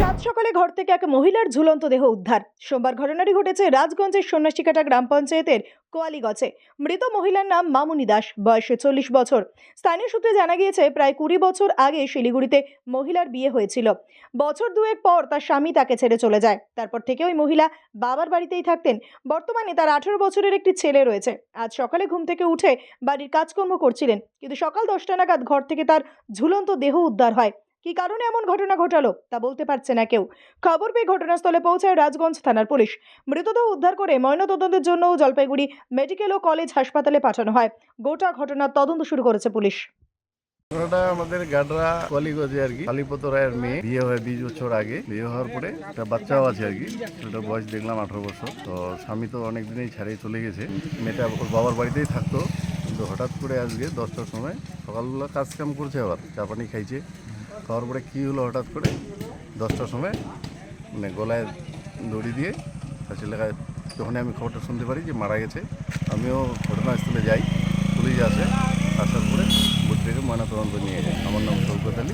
সাত সকালে ঘর থেকে এক মহিলার ঝুলন্ত দেহ উদ্ধার। সোমবার ঘটনাটি ঘটেছে রাজগঞ্জের সন্ন্যাসীকাটা গ্রাম পঞ্চায়েতের কোয়ালিগছে মৃত মহিলার নাম মামুনি দাস, বয়সে চল্লিশ বছর। স্থানীয় সূত্রে জানা গিয়েছে, প্রায় কুড়ি বছর আগে শিলিগুড়িতে মহিলার বিয়ে হয়েছিল। বছর দুয়েক পর তার স্বামী তাকে ছেড়ে চলে যায়। তারপর থেকে ওই মহিলা বাবার বাড়িতেই থাকতেন। বর্তমানে তার আঠেরো বছরের একটি ছেলে রয়েছে। আজ সকালে ঘুম থেকে উঠে বাড়ির কাজকর্ম করছিলেন। কিন্তু সকাল দশটা নাগাদ ঘর থেকে তার ঝুলন্ত দেহ উদ্ধার হয়। কী কারণে এমন ঘটনা ঘটালো তা বলতে পারছে না কেউ। খবর পেয়ে ঘটনাস্থলে পৌঁছায় রাজগঞ্জ থানার পুলিশ। মৃতদেহ উদ্ধার করে ময়নাতদন্তের জন্য জলপাইগুড়ি মেডিকেল ও কলেজ হাসপাতালে পাঠানো হয়। গোটা ঘটনার তদন্ত শুরু করেছে পুলিশ। ঘটনাটা আমাদের গাডরা, কলিগজে আর কি। কালীপত রায়ের মেয়ে, বিয়ে হয় বিশ বছর আগে। বিয়ে হওয়ার পরে একটা বাচ্চাও আছে আর কি। সেটার বয়স দেখলাম, আঠারো বছর। তো স্বামী তো অনেক দিনেই ছাড়িয়ে চলে গেছে। মেয়েটা ওর বাবার বাড়িতেই থাকতো। কিন্তু হঠাৎ করে আজকে দশটার সময় সকালবেলা কাজ কাম করছে আবার। চা পানি খাইছে। খাওয়ার পরে কী হলো হঠাৎ করে দশটার সময় মানে গলায় দড়ি দিয়ে ছেলেকায় তখনই আমি খবরটা শুনতে পারি যে মারা গেছে, আমিও ঘটনাস্থলে যাই, পুলিশ আসে, আসার পরে বুদ্ধিকে ময়নাতদন্ত নিয়ে যাই। আমার নাম শৌকত আলী।